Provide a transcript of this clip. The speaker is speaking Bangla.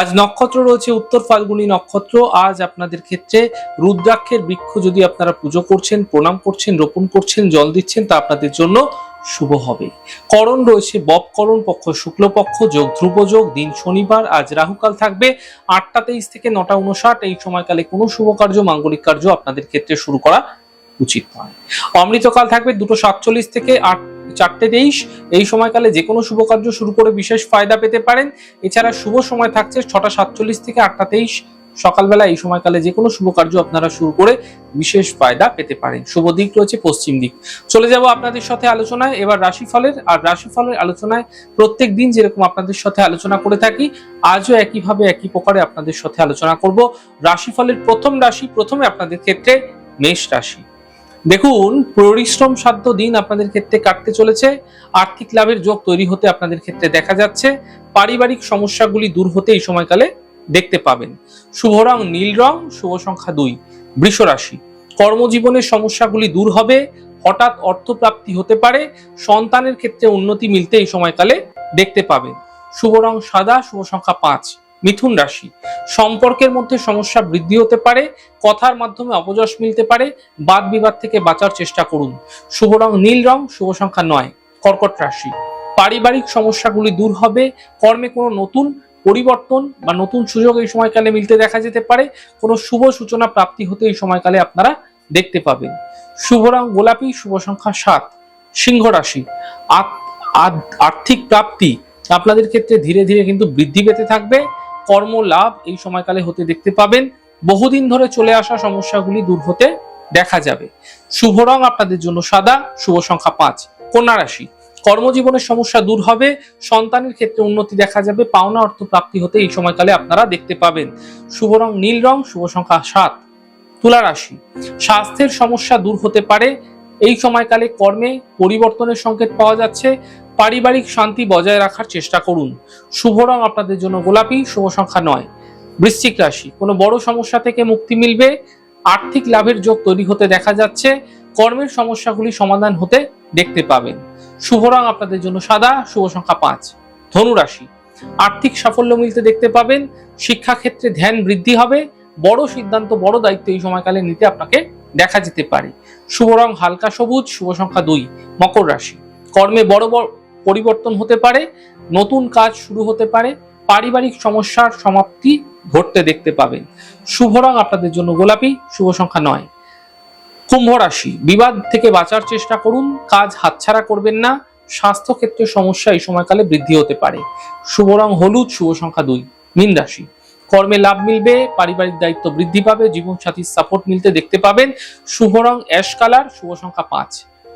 আজ নক্ষত্র রয়েছে, উত্তর ফাল্গুনী নক্ষত্র। আজ আপনাদের ক্ষেত্রে রুদ্রাক্ষের বৃক্ষ যদি আপনারা পুজো করছেন, প্রণাম করছেন, রোপণ করছেন, জল দিচ্ছেন, তা আপনাদের জন্য শুভ হবে। করণ রয়েছে বপকরণ পক্ষ, শুক্লপক্ষ, যোগ ধ্রুব যোগ, দিন শনিবার, আজ রাহুকাল থাকবে। আটটা তেইশ থেকে নটা উনষাট এই সময়কালে কোনো শুভ কার্য, মাঙ্গলিক কার্য আপনাদের ক্ষেত্রে শুরু করা উচিত নয়। অমৃতকাল থাকবে দুটো সাতচল্লিশ থেকে আট চারটে তেইশ। এই সময়কালে যে কোনো শুভ কার্য শুরু করে বিশেষ ফায়দা পেতে পারেন। এছাড়া শুভ সময় থাকছে ছটা সাতচল্লিশ থেকে আটটা তেইশ। সকালবেলা এই সময়কালে যে কোনো শুভ কার্য আপনারা শুরু করে বিশেষ ফায়দা পেতে পারেন। শুভ দিক রয়েছে পশ্চিম দিক। চলে যাব আপনাদের সাথে আলোচনায়। এবার রাশিফলের আর রাশিফলের আলোচনায় প্রত্যেক দিন যেরকম আপনাদের সাথে আলোচনা করে থাকি, আজও একইভাবে একই প্রকারে আপনাদের সাথে আলোচনা করব। রাশিফলের প্রথম রাশি প্রথমে আপনাদের ক্ষেত্রে মেষ রাশি। দেখুন, পরিশ্রম সাধ্য দিন আপনাদের ক্ষেত্রে কাটতে চলেছে। আর্থিক লাভের যোগ তৈরি হতে আপনাদের ক্ষেত্রে দেখা যাচ্ছে। পারিবারিক সমস্যাগুলি দূর হতে এই সময়কালে দেখতে পাবেন। শুভ রং নীল রং, শুভ সংখ্যা দুই, বৃষ রাশি। কর্মজীবনের সমস্যাগুলি দূর হবে, হঠাৎ অর্থপ্রাপ্তি হতে পারে, সন্তানের ক্ষেত্রে উন্নতি মিলতে এই সময়কালে দেখতে পাবেন। শুভ রং সাদা, শুভ সংখ্যা পাঁচ। মিথুন রাশি। সম্পর্কের মধ্যে সমস্যা বৃদ্ধি হতে পারে, কথার মাধ্যমে অপযশ মিলতে পারে, বাদ বিবাদ থেকে বাঁচার চেষ্টা করুন। শুভ রং নীল রং, শুভ সংখ্যা নয়, কর্কট রাশি। পারিবারিক সমস্যাগুলি দূর হবে, কর্মে কোনো নতুন পরিবর্তন বা নতুন সুযোগ এই সময়কালে মিলতে দেখা যেতে পারে, কোনো শুভ সূচনা প্রাপ্তি হতে এই সময়কালে আপনারা দেখতে পাবেন। শুভ রং গোলাপি, শুভ সংখ্যা সাত, সিংহ রাশি। আর্থিক প্রাপ্তি আপনাদের ক্ষেত্রে ধীরে ধীরে কিন্তু বৃদ্ধি পেতে থাকবে কর্ম লাভ এই সময়কালে হতে দেখতে পাবেন। বহুদিন ধরে চলে আসা সমস্যাগুলি দূর হতে দেখা যাবে। শুভ রং আপনাদের জন্য সাদা, শুভ সংখ্যা পাঁচ, কন্যা রাশি। কর্মজীবনের সমস্যা দূর হবে, সন্তানের ক্ষেত্রে উন্নতি দেখা যাবে, পাওনা অর্থ প্রাপ্তি হতে এই সময়কালে আপনারা দেখতে পাবেন। শুভ রং নীল রং, শুভ সংখ্যা সাত, তুলা রাশি। স্বাস্থ্যের সমস্যা দূর হতে পারে, এই সময়কালে কর্মে পরিবর্তনের সংকেত পাওয়া যাচ্ছে। পারিবারিক শান্তি বজায় রাখার চেষ্টা করুন। শুভ রং আপনাদের জন্য গোলাপি, শুভ সংখ্যা নয়। বৃশ্চিক রাশি, কোনো বড় সমস্যা থেকে মুক্তি মিলবে। আর্থিক লাভের যোগ তৈরি হতে দেখা যাচ্ছে। কর্মের সমস্যাগুলি সমাধান হতে দেখতে পাবেন। শুভ রং আপনাদের জন্য সাদা, শুভ সংখ্যা পাঁচ। ধনু রাশি আর্থিক সাফল্য মিলতে দেখতে পাবেন। শিক্ষাক্ষেত্রে ধ্যান বৃদ্ধি হবে। বড় সিদ্ধান্ত, বড় দায়িত্ব এই সময়কালে নিতে আপনাকে দেখা যেতে পারে। শুভ রং হালকা সবুজ, শুভ সংখ্যা দুই, মকর রাশি। কর্মে বড় বড় পরিবর্তন হতে পারে, নতুন কাজ শুরু হতে পারে, পারিবারিক সমস্যার সমাপ্তি ঘটতে দেখতে পাবেন। শুভ রং আপনাদের জন্য গোলাপি, শুভ সংখ্যা নয়। কুম্ভ রাশি, বিবাদ থেকে বাঁচার চেষ্টা করুন, কাজ হাতছাড়া করবেন না স্বাস্থ্য ক্ষেত্রে সমস্যা এই সময়কালে বৃদ্ধি হতে পারে। শুভ রং হলুদ, শুভ সংখ্যা দুই। মীন রাশি, কর্মে লাভ মিলবে, পারিবারিক দায়িত্ব বৃদ্ধি পাবে জীবন জীবনসাথীর সাপোর্ট মিলতে দেখতে পাবেন। শুভ রং অ্যাশ কালার শুভ সংখ্যা পাঁচ।